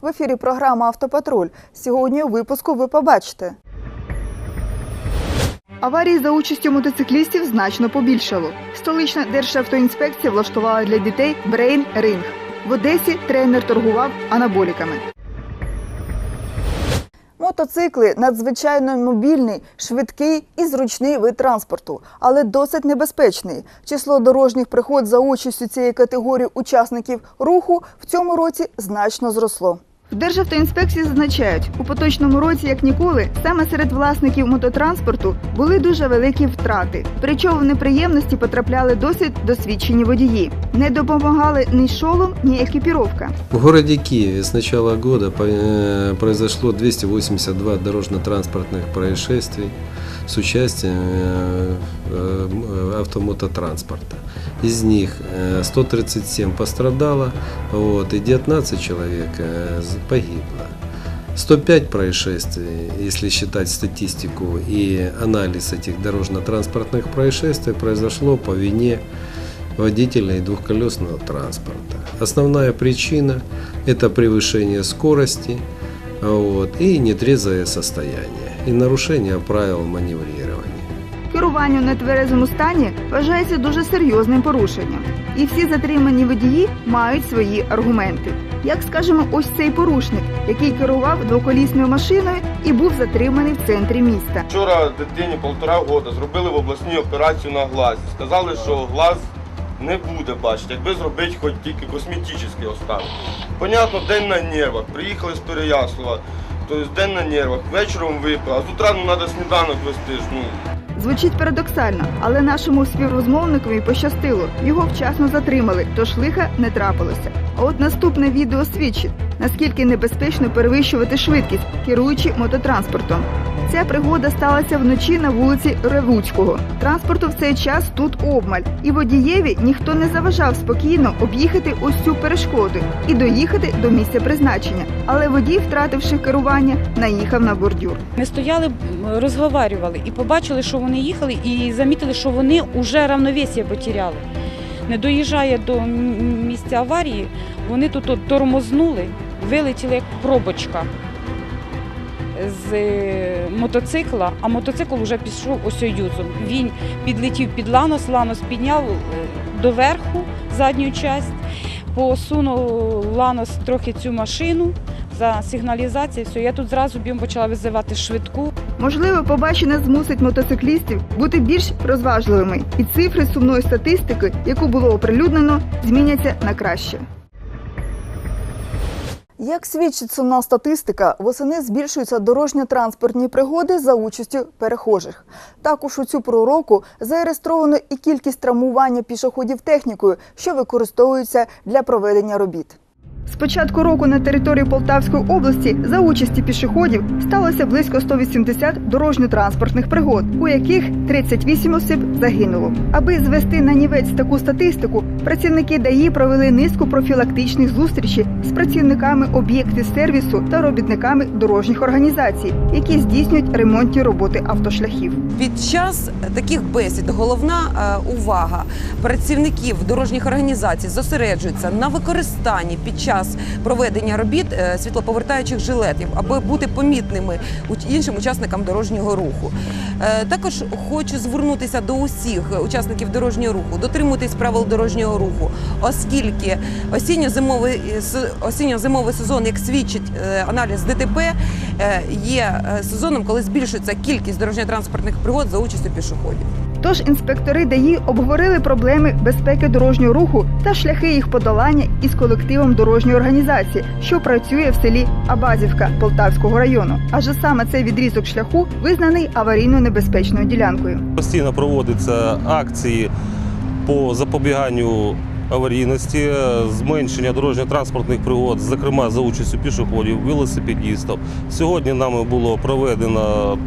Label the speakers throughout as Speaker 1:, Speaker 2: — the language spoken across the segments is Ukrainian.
Speaker 1: В ефірі програма Автопатруль. Сьогодні у випуску ви побачите. Аварії за участю мотоциклістів значно побільшало. Столична державтоінспекція влаштувала для дітей брейн ринг. В Одесі тренер торгував анаболіками. Мотоцикли надзвичайно мобільний, швидкий і зручний вид транспорту, але досить небезпечний. Число дорожніх пригод за участю цієї категорії учасників руху в цьому році значно зросло. В Державтоінспекції зазначають, у поточному році, як ніколи, саме серед власників мототранспорту були дуже великі втрати. Причому в неприємності потрапляли досить досвідчені водії. Не допомагали ні шолом, ні екіпіровка.
Speaker 2: В городе Киеве с начала года по- э, произошло 282 дорожно-транспортных происшествий с участием э, э, м- автомототранспорта. Из них э, 137 пострадало, вот, и 19 человек э, погибло. 105 происшествий, если считать статистику и анализ этих дорожно-транспортных происшествий, произошло по вине водителей двухколесного транспорта. Основная причина – это превышение скорости вот, и нетрезвое состояние, и нарушение правил маневрирования.
Speaker 1: Керування у нетверезому стані вважається дуже серйозним порушенням. І всі затримані водії мають свої аргументи. Як скажемо, ось цей порушник, який керував двоколісною машиною і був затриманий в центрі міста.
Speaker 3: Вчора дитині півтора року зробили в обласній операцію на глазі. Сказали, що глаз не буде бачити, якби зробити хоч тільки косметичний останок. Понятно, день на нервах. Приїхали з Переяслава, тобто день на нервах, вечором випили, а з утра ну, треба сніданок вести. Ну,
Speaker 1: Звучить парадоксально, але нашому співрозмовникові пощастило. Його вчасно затримали, тож лиха не трапилося. А от наступне відео свідчить, наскільки небезпечно перевищувати швидкість, керуючи мототранспортом. Ця пригода сталася вночі на вулиці Ревуцького. Транспорту в цей час тут обмаль, і водієві ніхто не заважав спокійно об'їхати ось цю перешкоду і доїхати до місця призначення. Але водій, втративши керування, наїхав на бордюр.
Speaker 4: Ми стояли, м, розговорювали і побачили, що вони їхали, і замітили, що вони вже равновесие потеряли. Не доїжджає до місця аварії, вони тут тормознули, вилетіли як пробочка з мотоцикла, а мотоцикл вже пішов ось юзом. Він підлетів під ланос, ланос підняв е, доверху задню часть, посунув ланос трохи цю машину за сигналізацію. Все, я тут зразу бігом почала визивати швидку.
Speaker 1: Можливо, побачене змусить мотоциклістів бути більш розважливими, і цифри сумної статистики, яку було оприлюднено, зміняться на краще. Як свідчить сумна статистика, восени збільшуються дорожньо-транспортні пригоди за участю перехожих. Також у цю пророку зареєстровано і кількість травмування пішоходів технікою, що використовується для проведення робіт. З початку року на території Полтавської області за участі пішоходів сталося близько 180 дорожньо-транспортних пригод, у яких 38 осіб загинуло. Аби звести на нівець таку статистику, працівники ДАІ провели низку профілактичних зустрічей з працівниками об'єктів сервісу та робітниками дорожніх організацій, які здійснюють ремонтні роботи автошляхів.
Speaker 5: Під час таких бесід головна е, увага працівників дорожніх організацій зосереджується на використанні під час проведення робіт е, світлоповертаючих жилетів, аби бути помітними іншим учасникам дорожнього руху. Е, Також хочу звернутися до усіх учасників дорожнього руху, дотримуйтесь правил дорожнього руху, оскільки осінньо-зимовий е, осінньо-зимовий сезон, як свідчить аналіз ДТП, є сезоном, коли збільшується кількість дорожньо-транспортних пригод за участю пішоходів.
Speaker 1: Тож інспектори ДАІ обговорили проблеми безпеки дорожнього руху та шляхи їх подолання із колективом дорожньої організації, що працює в селі Абазівка Полтавського району. Адже саме цей відрізок шляху визнаний аварійно небезпечною ділянкою.
Speaker 6: Постійно проводяться акції по запобіганню аварійності, зменшення дорожньо-транспортних пригод, зокрема за участю пішоходів, велосипедістів. Сьогодні нами було проведено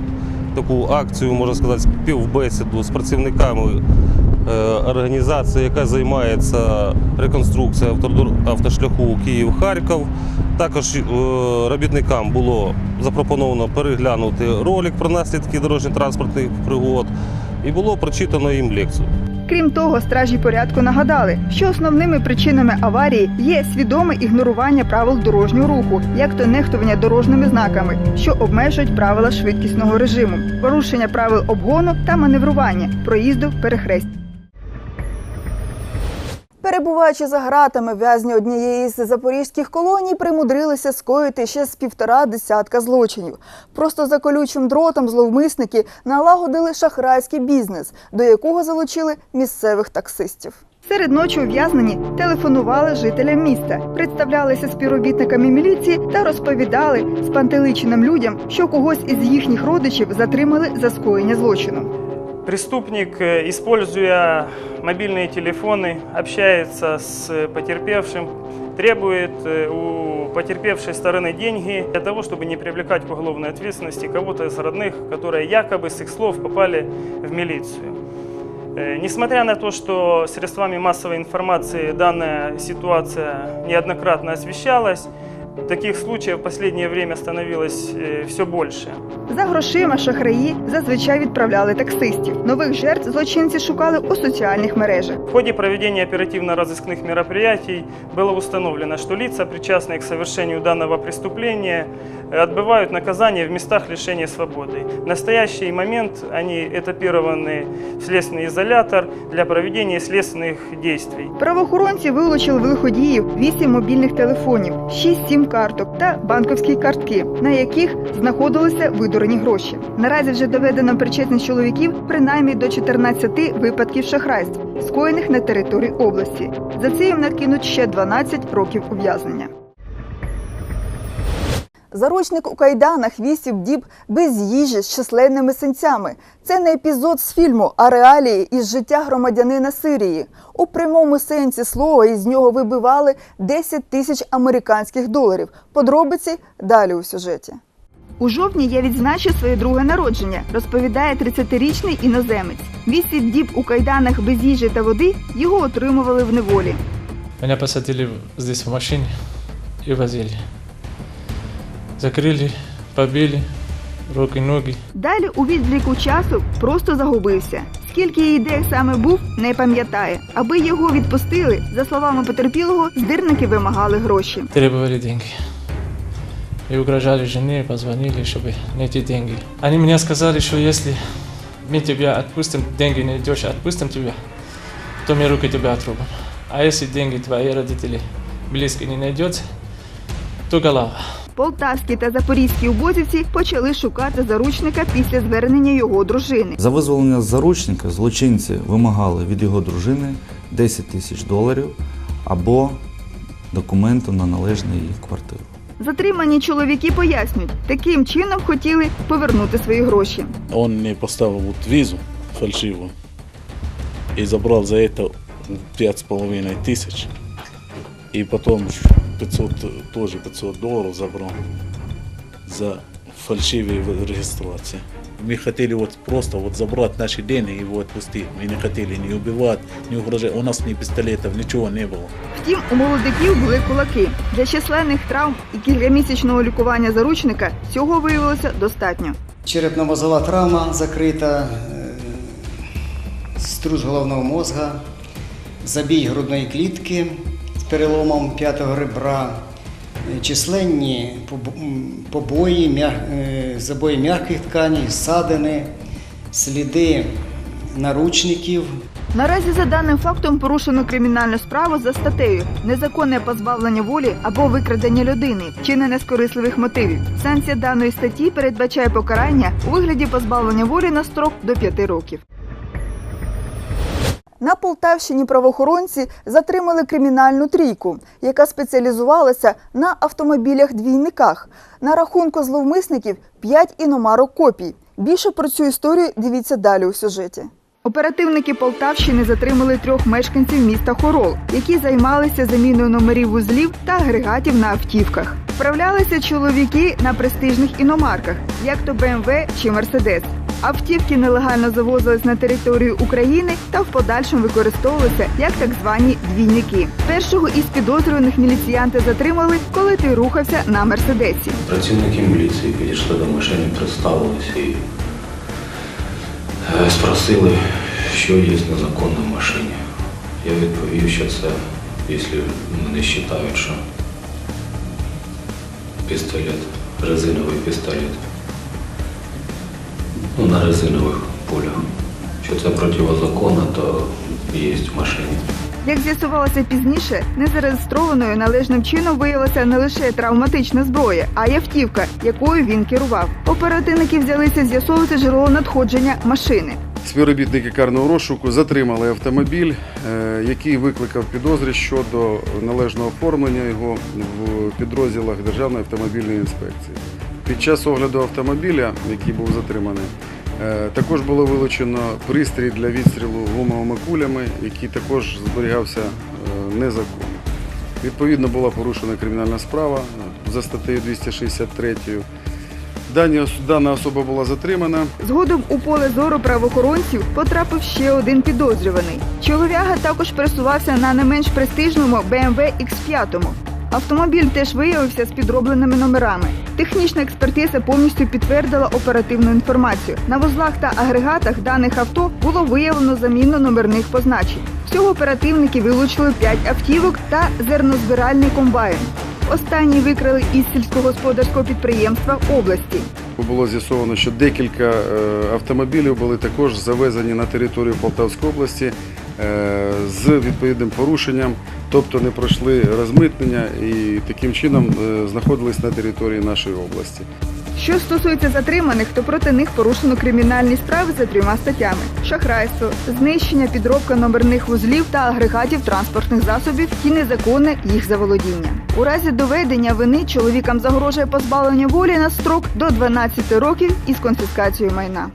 Speaker 6: таку акцію, можна сказати, співбесіду з працівниками е, організації, яка займається реконструкцією автошляху Київ-Харків. Також е, робітникам було запропоновано переглянути ролик про наслідки дорожньо-транспортних пригод і було прочитано їм лекцію.
Speaker 1: Крім того, стражі порядку нагадали, що основними причинами аварії є свідоме ігнорування правил дорожнього руху, як то нехтування дорожніми знаками, що обмежують правила швидкісного режиму, порушення правил обгону та маневрування, проїзду перехрест. Перебуваючи за гратами, в'язні однієї з запорізьких колоній примудрилися скоїти ще з півтора десятка злочинів. Просто за колючим дротом зловмисники налагодили шахрайський бізнес, до якого залучили місцевих таксистів. Серед ночі ув'язнені телефонували жителям міста, представлялися співробітниками міліції та розповідали спантеличеним людям, що когось із їхніх родичів затримали за скоєння злочину.
Speaker 7: Преступник, э, используя мобильные телефоны, общается с э, потерпевшим, требует э, у потерпевшей стороны деньги для того, чтобы не привлекать к уголовной ответственности кого-то из родных, которые якобы с их слов попали в милицию. Э, Несмотря на то, что средствами массовой информации данная ситуация неоднократно освещалась, таких случаев в последнее время становилось э, все больше.
Speaker 1: За грошима шахраї зазвичай відправляли таксистів. Нових жертв злочинці шукали у соціальних мережах.
Speaker 7: В ходе проведения оперативно-розыскных мероприятий было установлено, что лица, причастные к совершению данного преступления, э, отбывают наказание в местах лишения свободы. В настоящий момент они этапированы в следственный изолятор для проведения следственных действий.
Speaker 1: Правоохоронці вилучили в лиходіїв 8 мобільних телефонів, 6 сім-карток та банківські картки, на яких знаходилися видурені гроші. Наразі вже доведено причетність чоловіків принаймні до 14 випадків шахрайств, скоєних на території області. За це їм накинуть ще 12 років ув'язнення. Заручник у кайданах вісім діб без їжі з численними синцями. Це не епізод з фільму, а реалії із життя громадянина Сирії. У прямому сенсі слова із нього вибивали 10 тисяч американських доларів. Подробиці далі у сюжеті. У жовтні я відзначив своє друге народження, розповідає 30-річний іноземець. Вісім діб у кайданах без їжі та води його отримували в неволі.
Speaker 8: Меня посадили здесь в машине и возили Закрыли, побили, руки, ноги.
Speaker 1: Далі у відліку часу просто загубився. Скільки і де саме був, не пам'ятає. Аби його відпустили, за словами потерпілого, здирники вимагали гроші.
Speaker 8: Требовали деньги. И угрожали жене, позвонили, чтобы найти деньги. Они мне сказали, что если мы тебя отпустим, деньги найдешь, отпустим тебя, то мы руки тебя отрубим. А если деньги твои родители близкие не найдется, то голова.
Speaker 1: Полтавські та запорізькі убозівці почали шукати заручника після звернення його дружини.
Speaker 9: За визволення заручника злочинці вимагали від його дружини 10 тисяч доларів або документи на належну їй квартиру.
Speaker 1: Затримані чоловіки пояснюють, таким чином хотіли повернути свої гроші.
Speaker 10: Он мне поставил вот визу фальшивую и забрал за это пять с половиной тысяч. И потом 500, тоже 500 долларов забрал за фальшивые в- регистрации. Мы хотели вот просто вот забрать наши деньги и его отпустить. Мы не хотели ни убивать, ни угрожать. У нас ни пистолетов, ничего не было.
Speaker 1: Втім, у молодиків були кулаки. Для численних травм і кількамісячного лікування заручника цього виявилося достатньо.
Speaker 11: Черепно-мозова травма закрита, е, струс головного мозга, забій грудної клітки з переломом п'ятого ребра, е, численні побої, е, забої м'яких тканей, ссадини, сліди наручників,
Speaker 1: Наразі за даним фактом порушено кримінальну справу за статтею незаконне позбавлення волі або викрадення людини, вчинене з корисливих мотивів. Санкція даної статті передбачає покарання у вигляді позбавлення волі на строк до 5 років. На Полтавщині правоохоронці затримали кримінальну трійку, яка спеціалізувалася на автомобілях-двійниках. На рахунку зловмисників 5 іномарок копій. Більше про цю історію дивіться далі у сюжеті. Оперативники Полтавщини затримали трьох мешканців міста Хорол, які займалися заміною номерів вузлів та агрегатів на автівках. Вправлялися чоловіки на престижних іномарках, як то БМВ чи Мерседес. Автівки нелегально завозились на територію України та в подальшому використовувалися як так звані двійники. Першого із підозрюваних міліціянти затримали, коли той рухався на мерседесі.
Speaker 12: Працівники міліції підійшли до машини, представилися і е, спросили, що є на законній машині. Я відповів, що це, якщо вони вважають, що пістолет, резиновий пістолет, ну, на резинових пулях. Що це протизаконно, то є в машині.
Speaker 1: Як з'ясувалося пізніше, незареєстрованою належним чином виявилася не лише травматична зброя, а й автівка, якою він керував. Оперативники взялися з'ясовувати джерело надходження машини.
Speaker 13: Співробітники карного розшуку затримали автомобіль, е, який викликав підозри щодо належного оформлення його в підрозділах Державної автомобільної інспекції. Під час огляду автомобіля, який був затриманий, е, також було вилучено пристрій для відстрілу гумовими кулями, який також зберігався е, незаконно. Відповідно, була порушена кримінальна справа е, за статтею 263. Дана особа була затримана.
Speaker 1: Згодом у поле зору правоохоронців потрапив ще один підозрюваний. Чолов'яга також пересувався на не менш престижному BMW X5. Автомобіль теж виявився з підробленими номерами. Технічна експертиза повністю підтвердила оперативну інформацію. На вузлах та агрегатах даних авто було виявлено заміну номерних позначень. Всього оперативники вилучили 5 автівок та зернозбиральний комбайн. Останні викрили із сільськогосподарського підприємства області.
Speaker 13: Було з'ясовано, що декілька е, автомобілів були також завезені на територію Полтавської області з відповідним порушенням, тобто не пройшли розмитнення і таким чином е, знаходились на території нашої області.
Speaker 1: Що стосується затриманих, то проти них порушено кримінальні справи за трьома статтями: шахрайство, знищення, підробка номерних вузлів та агрегатів транспортних засобів і незаконне їх заволодіння. У разі доведення вини чоловікам загрожує позбавлення волі на строк до 12 років із конфіскацією майна.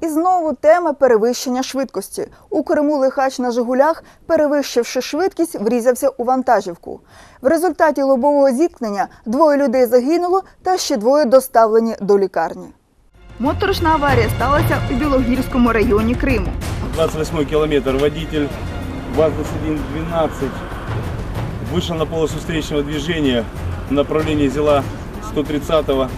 Speaker 1: І знову тема перевищення швидкості. У Криму лихач на Жигулях, перевищивши швидкість, врізався у вантажівку. В результаті лобового зіткнення двоє людей загинуло та ще двоє доставлені до лікарні. Моторошна аварія сталася у Білогірському районі Криму.
Speaker 14: 28 километр водитель ВАЗ-2112 вышел на полосу встречного движения в направлении зела 130-го,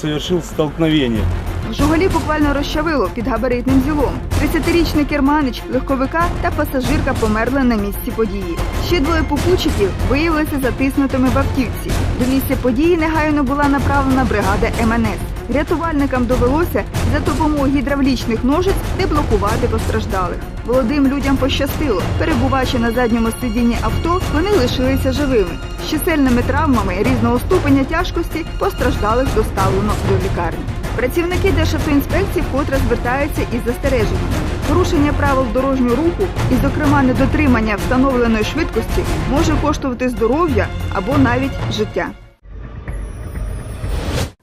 Speaker 14: совершил столкновение.
Speaker 1: Жугалі буквально розчавило під габаритним зілом. 30-річний керманич легковика та пасажирка померли на місці події. Ще двоє попутчиків виявилися затиснутими в автівці. До місця події негайно була направлена бригада МНС. Рятувальникам довелося за допомогою гідравлічних ножиць деблокувати постраждалих. Молодим людям пощастило. Перебуваючи на задньому сидінні авто, вони лишилися живими. З чисельними травмами різного ступеня тяжкості постраждалих доставлено до лікарні. Працівники Державтоінспекції вкотре звертаються із застереженням. Порушення правил дорожнього руху і, зокрема, недотримання встановленої швидкості може коштувати здоров'я або навіть життя.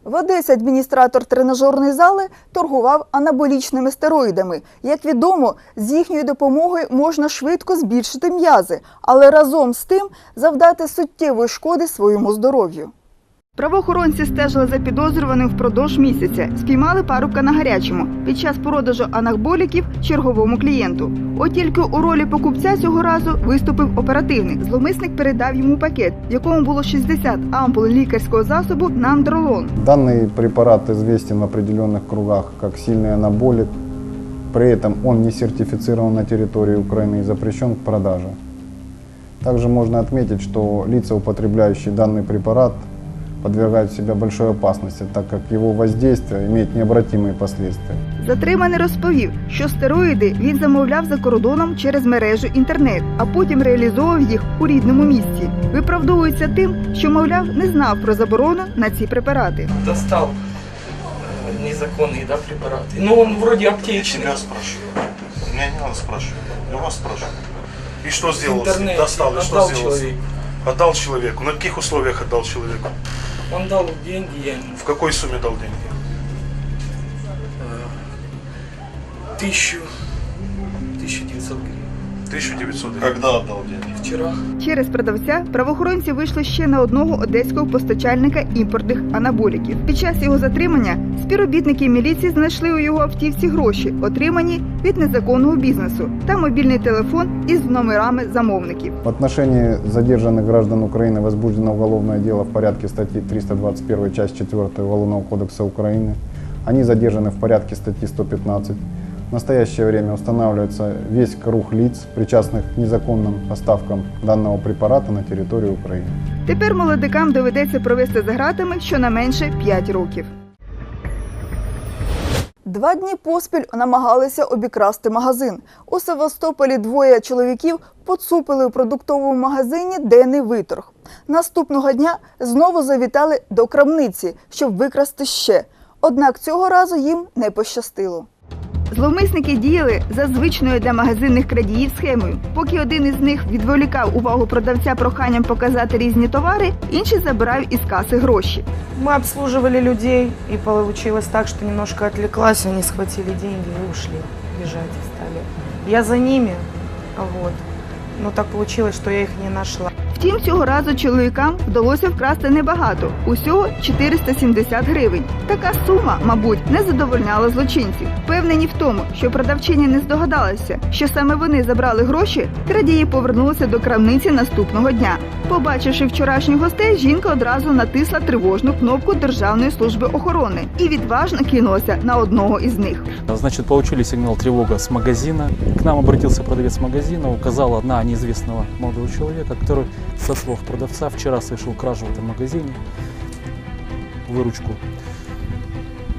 Speaker 1: В Одесі адміністратор тренажерної зали торгував анаболічними стероїдами. Як відомо, з їхньою допомогою можна швидко збільшити м'язи, але разом з тим завдати суттєвої шкоди своєму здоров'ю. Правоохоронці стежили за підозрюваним впродовж місяця. Спіймали парубка на гарячому під час продажу анаболіків черговому клієнту. От тільки у ролі покупця цього разу виступив оперативник. Зловмисник передав йому пакет, в якому було 60 ампул лікарського засобу нандролон.
Speaker 15: Данный препарат известен в определенных кругах как сильный анаболик. При этом он не сертифицирован на территории Украины и запрещен к продаже. Также можно отметить, что лица, употребляющие данный препарат, подвергают себя большой опасности, так как его воздействие имеет необратимые последствия.
Speaker 1: Затриманий розповів, що стероїди він замовляв за кордоном через мережу інтернет, а потім реалізовував їх у рідному місці. Виправдовується тим, що, мовляв, не знав про заборону на ці препарати.
Speaker 16: достал э, незаконные да, препараты. Ну, он вроде аптечный.
Speaker 17: Тебя спрашиваю. Меня не надо спрашивать. Я вас спрашиваю. И что сделал? с ним?
Speaker 16: интернете
Speaker 17: Достал. И что
Speaker 16: отдал
Speaker 17: сделал? с ним?
Speaker 16: человеку.
Speaker 17: Отдал человеку. На каких условиях отдал человеку?
Speaker 16: Он дал деньги, я не...
Speaker 17: В какой сумме дал деньги?
Speaker 16: Тысячу, тысячу, 1900 гривен.
Speaker 17: 1900. Когда отдал деньги?
Speaker 16: Вчера.
Speaker 1: Через продавця правоохоронці вийшли ще на одного одеського постачальника імпортних анаболіків. Під час його затримання співробітники міліції знайшли у його автівці гроші, отримані від незаконного бізнесу, та мобільний телефон із номерами замовників.
Speaker 15: В отношении задержанных граждан Украины возбуждено уголовное дело в порядке статьи 321 часть 4 Уголовного кодекса Украины Они задержаны в порядке статьи 115. В настоящее время устанавливается весь круг лиц, причастных к незаконным поставкам данного препарата на территорию Украины.
Speaker 1: Тепер молодикам доведеться провести за гратами щонайменше 5 років. Два дні поспіль намагалися обікрасти магазин. У Севастополі двоє чоловіків поцупили у продуктовому магазині денний виторг. Наступного дня знову завітали до крамниці, щоб викрасти ще. Однак цього разу їм не пощастило. Зловмисники діяли за звичною для магазинних крадіїв схемою. Поки один із них відволікав увагу продавця проханням показати різні товари, інший забирав із каси гроші.
Speaker 18: Мы обслуживали людей, и получилось так, что немножко отвлеклась, они схватили деньги и ушли, бежать стали. Я за ними, вот. Но так получилось, что я их не нашла.
Speaker 1: Втім, цього разу чоловікам вдалося вкрасти небагато усього 470 гривень. Така сума, мабуть, не задовольняла злочинців. Впевнені в тому, що продавчиня не здогадалася, що саме вони забрали гроші, крадії повернулися до крамниці наступного дня. Побачивши вчорашніх гостей, жінка одразу натисла тривожну кнопку Державної служби охорони і відважно кинулася на одного із них.
Speaker 19: Значит, получили сигнал тревога с магазина. К нам обратился продавец магазина, указала одна неизвестного молодого человека, который, со слов продавца, вчера совершил кражу в этом магазине, выручку.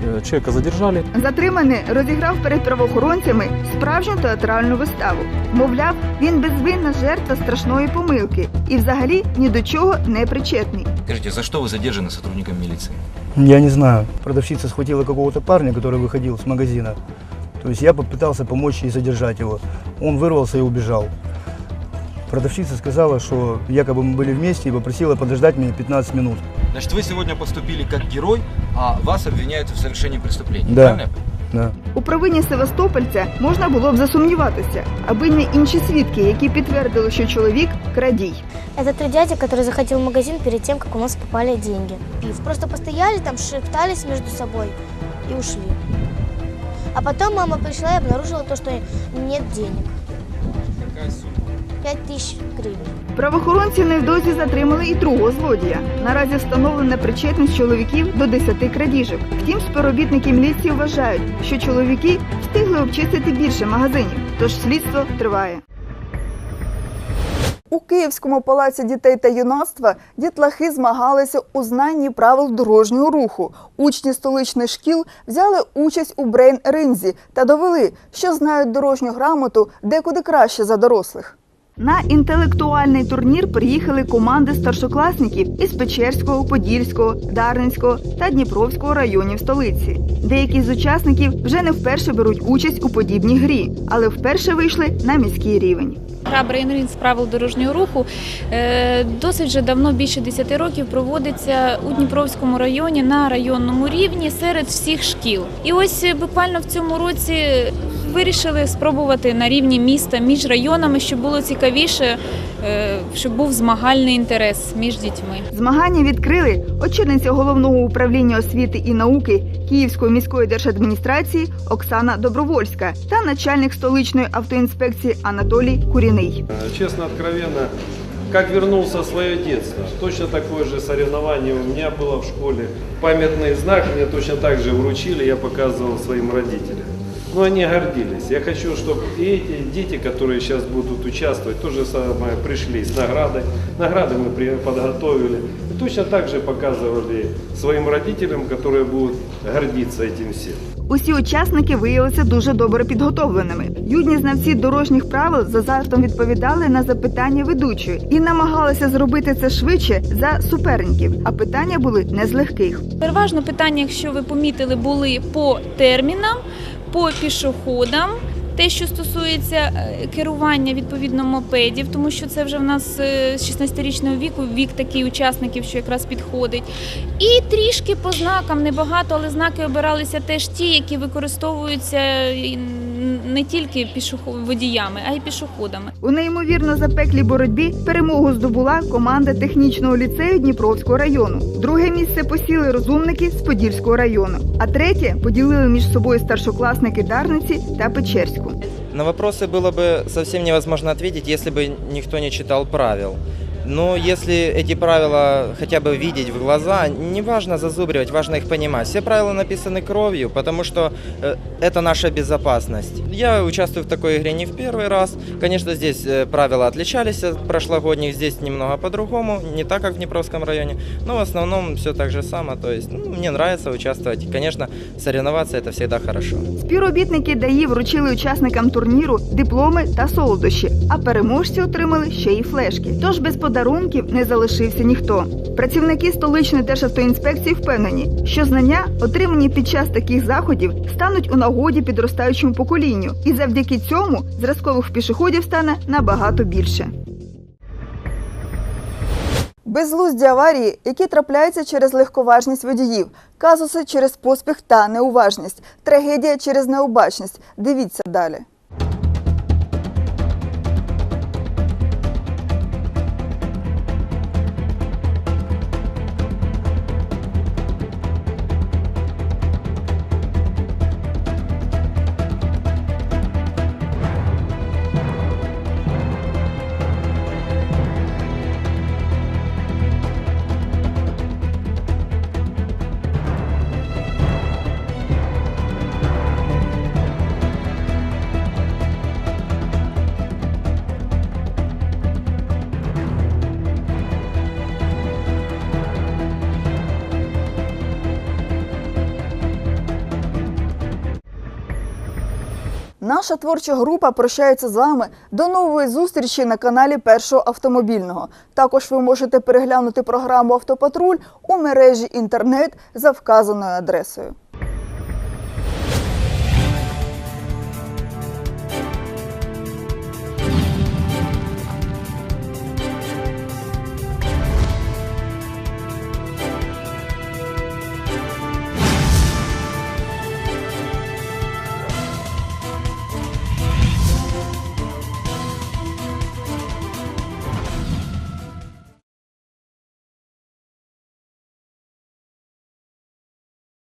Speaker 19: Э, Человека задержали.
Speaker 1: Затриманий розіграв перед правоохоронцями справжню театральну виставу. Мовляв, він безвинна жертва страшної помилки і взагалі ні до чого не причетний.
Speaker 20: Скажите, за что вы задержаны сотрудником милиции?
Speaker 21: Я не знаю. Продавщица схватила какого-то парня, который выходил с магазина. То есть я попытался помочь ей задержать его. Он вырвался и убежал. Продавщица сказала, что якобы мы были вместе и попросила подождать меня 15 минут.
Speaker 20: Значит, вы сегодня поступили как герой, а вас обвиняют в совершении преступления.
Speaker 21: Да.
Speaker 20: Правильно?
Speaker 21: Да.
Speaker 1: У провині Севастопольця можна було б засумніватися, аби не інші свідки, які підтвердили, що чоловік крадій.
Speaker 22: Это три дяди, которые заходили в магазин перед тем, как у нас попали деньги. И просто постояли там, шептались между собой и ушли. А потом мама пришла и обнаружила то, что нет денег.
Speaker 20: Какая сумма?
Speaker 22: Пять тысяч гривен.
Speaker 1: Правоохоронці невдовзі затримали і другого злодія. Наразі встановлена причетність чоловіків до 10 крадіжок. Втім, співробітники міліції вважають, що чоловіки встигли обчистити більше магазинів, тож слідство триває. У Київському палаці дітей та юнацтва дітлахи змагалися у знанні правил дорожнього руху. Учні столичних шкіл взяли участь у брейн-ринзі та довели, що знають дорожню грамоту декуди краще за дорослих. На інтелектуальний турнір приїхали команди старшокласників із Печерського, Подільського, Дарницького та Дніпровського районів столиці. Деякі з учасників вже не вперше беруть участь у подібній грі, але вперше вийшли на міський рівень.
Speaker 23: Гра Брейнрін з правил дорожнього руху е, досить вже давно, більше 10 років, проводиться у Дніпровському районі на районному рівні серед всіх шкіл. І ось е, буквально в цьому році вирішили спробувати на рівні міста між районами, щоб було цікавіше, е, щоб був змагальний інтерес між дітьми.
Speaker 1: Змагання відкрили очільниця головного управління освіти і науки Київської міської держадміністрації Оксана Добровольська та начальник столичної автоінспекції Анатолій Куріний.
Speaker 24: Честно, откровенно, как вернулся в свое детство. Точно такое же соревнование у меня было в школе. Памятный знак мне точно так же вручили, я показывал своим родителям. Но они гордились. Я хочу, чтобы и эти дети, которые сейчас будут участвовать, то же самое пришли с наградой. Награды мы при- подготовили. И точно так же показывали своим родителям, которые будут гордиться этим всем.
Speaker 1: Усі учасники виявилися дуже добре підготовленими. Юні знавці дорожніх правил з азартом відповідали на запитання ведучої і намагалися зробити це швидше за суперників. А питання були не з легких.
Speaker 23: Переважно питання, якщо ви помітили, були по термінам, по пішоходам. Те, що стосується е, керування відповідно мопедів, тому що це вже в нас е, з 16-річного віку, вік такий учасників, що якраз підходить. І трішки по знакам, небагато, але знаки обиралися теж ті, які використовуються і не тільки пішохо- водіями, а й пішоходами.
Speaker 1: У неймовірно запеклій боротьбі перемогу здобула команда технічного ліцею Дніпровського району. Друге місце посіли розумники з Подільського району, а третє поділили між собою старшокласники Дарниці та Печерську.
Speaker 25: На вопросы было бы совсем невозможно ответить, если бы никто не читал правил.
Speaker 26: Но если эти правила хотя бы видеть в глаза, не важно зазубривать, важно их понимать. Все правила написаны кровью, потому что э, это наша безопасность. Я участвую в такой игре не в первый раз. Конечно, здесь э, правила отличались от прошлогодних, здесь немного по-другому, не так, как в Днепровском районе, но в основном все так же само. То есть ну, мне нравится участвовать. Конечно, соревноваться это всегда хорошо.
Speaker 1: Співробітники ДАІ вручили учасникам турніру дипломи та солодощі, а переможці отримали ще й флешки. Тож без подарунків не залишився ніхто. Працівники столичної державтоінспекції впевнені, що знання, отримані під час таких заходів, стануть у нагоді підростаючому поколінню, і завдяки цьому зразкових пішоходів стане набагато більше. Безглузді аварії, які трапляються через легковажність водіїв, казуси через поспіх та неуважність, трагедія через необачність. Дивіться далі. Наша творча група прощається з вами до нової зустрічі на каналі Першого автомобільного. Також ви можете переглянути програму Автопатруль у мережі інтернет за вказаною адресою.